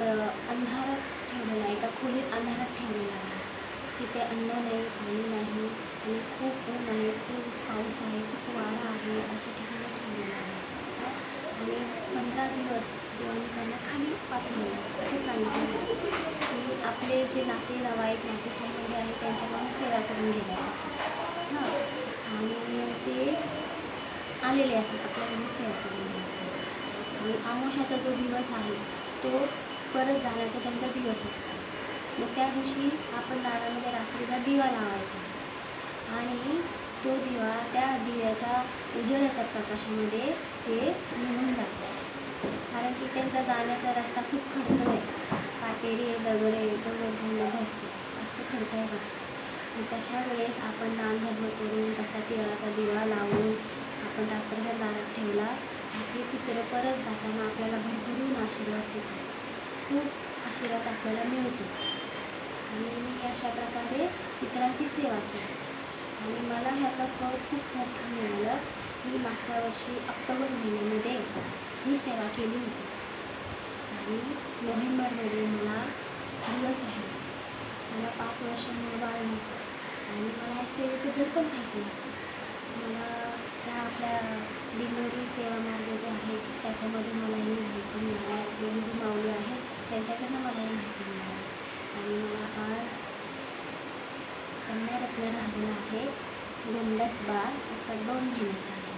अंधारात ठेवलेला आहे. एका खोलीत अंधारात ठेवलेला आहे. तिथे अन्न नाही पाणी नाही आणि खूप ऊन आहे. खूप पाऊस आहे. खूप वारा आहे. अशा ठिकाणी ठेवलेलं आहे. आणि पंधरा दिवस देवाने त्यांना खाली पाठवलं असं सांगितलं की आपले जे नातेवाईक नातेसंबंधी आहेत त्यांच्याकडून सेवा करून घेण्यासाठी. हां. आणि ते आलेले असतात. आपल्याकडून सेवा करून घेण्यासाठी. आणि आमोशाचा जो दिवस आहे तो परत जाण्याचा त्यांचा दिवस असतो. मग त्या दिवशी आपण दारामध्ये रात्रीला दिवा लावायचा. आणि तो दिवा त्या दिव्याच्या उजेडाच्या प्रकाशामध्ये ते निघून जातं. कारण की त्यांचा जाण्याचा रस्ता खूप खडतर आहे. काटेरी दगड आहे दगड धरणं असं खडतर असतं. तशा वेळेस आपण दानधर्म करून तसा तिळाचा दिवा लावून आपण रात्रभर दारात ठेवला आपली पित्र परत जाताना आपल्याला भरभरून खूप आशीर्वाद आपल्याला मिळतो. आणि मी अशा प्रकारे इतरांची सेवा केली. आणि मला ह्याचा फळ खूप मोठं मिळालं. मी मागच्या वर्षी ऑक्टोबर महिन्यामध्ये ही सेवा केली होती. आणि नोव्हेंबरमध्ये मला दिवस आहे. मला पाच वर्ष मूळ बाळ आणि मला या सेवेबद्दल पण माहिती नव्हतं. आपल्या डिलिव्हरी सेवा मार्ग जे आहे त्याच्यामध्ये मला ही माहिती मिळाली. आपले माऊली आहे त्यांच्याकडनं मला ही माहिती मिळाली. आणि मला आज कन्यारत्न राहिलेलं आहे गोंडस बाळ आता दोन महिन्याचा आहे.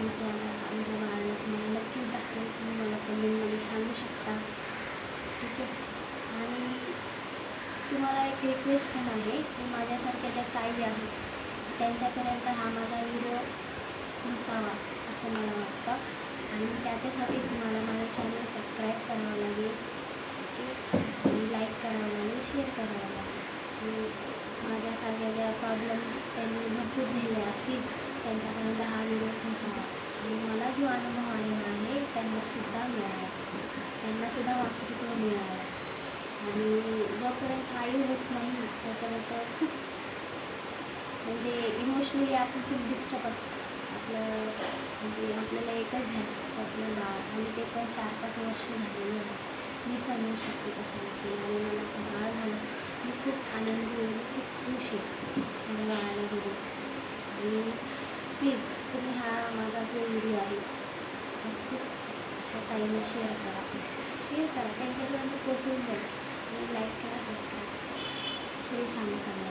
मी त्या आमच्या बाळाला तुम्हाला नक्कीच दाखवेल तुम्ही मला कमेंटमध्ये सांगू शकता. ठीक आहे? आणि तुम्हाला एक रिक्वेस्ट पण आहे की माझ्यासारख्या ज्या ताई आहेत त्यांच्यापर्यंत हा माझा व्हिडिओ पोहोचावा असं मला वाटतं आणि त्याच्यासाठी तुम्हाला माझा चॅनल सबस्क्राईब करावं लागेल. ओके लाईक करावं लागेल शेअर करावं लागेल. माझ्यासारख्या ज्या प्रॉब्लेम्स त्यांनी भरपूर झाले असतील त्यांच्यापर्यंत हा व्हिडिओ पोहोचावा आणि मला जो अनुभव आलेला आहे त्यांनासुद्धा मिळाला. त्यांनासुद्धा मातृत्व मिळाला. आणि जोपर्यंत आई होत नाही तोपर्यंत खूप म्हणजे इमोशनली आपण खूप डिस्टर्ब असतो. आपलं म्हणजे आपल्याला एकच ध्यान आपलं नाव आणि ते पण चार पाच वर्ष झालेलं आहे मी समजू शकते कशाला केलं आणि मला आता बाळ झालं? मी खूप आनंदी आहे खूप खुश आहे. माझ्या बाळाला दिली आणि प्लीज तुम्ही हा माझा जो व्हिडिओ आहे खूप अशा ताईला शेअर करा. शेअर करा त्यांच्यापर्यंत पोचून द्या आणि लाईक करा सबस्क्राईब शेअर सांगा सांगा.